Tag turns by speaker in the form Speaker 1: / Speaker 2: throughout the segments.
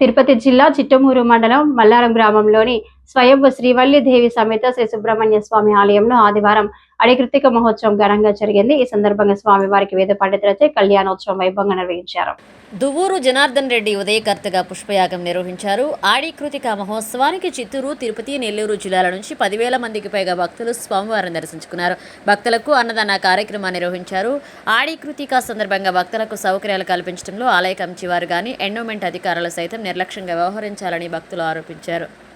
Speaker 1: తిరుపతి జిల్లా చిట్టమూరు మండలం మల్లారం గ్రామంలోని స్వయంభు శ్రీవల్లి దేవి సమేత శ్రీ సుబ్రహ్మణ్య స్వామి ఆలయంలో ఆదివారం అడికృతిక మహోత్సవం ఘనంగా జరిగింది. ఈ సందర్భంగా స్వామి వారికి వేద పండితులచే కళ్యాణోత్సవం వైభవంగా నిర్వహించారు.
Speaker 2: దువ్వూరు జనార్దన్ రెడ్డి ఉదయకర్తగా పుష్పయాగం నిర్వహించారు. ఆడికృతిక మహోత్సవానికి చిత్తూరు తిరుపతి నెల్లూరు జిల్లాల నుంచి పదివేల మందికి పైగా భక్తులు స్వామివారిని దర్శించుకున్నారు. భక్తులకు అన్నదాన కార్యక్రమాన్ని నిర్వహించారు. ఆడికృతిక సందర్భంగా భక్తులకు సౌకర్యాలు కల్పించడంలో ఆలయ కమిటీ వారు కానీ ఎండోమెంట్ అధికారులు సైతం నిర్లక్ష్యంగా వ్యవహరించాలని భక్తులు ఆరోపించారు.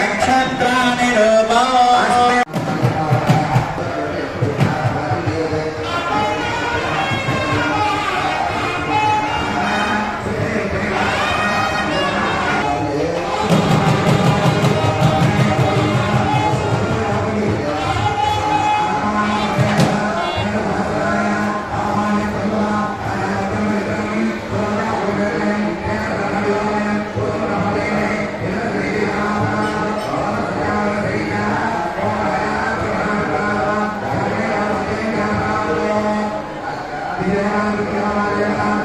Speaker 3: నక్షత్రాన్ని
Speaker 4: Amen.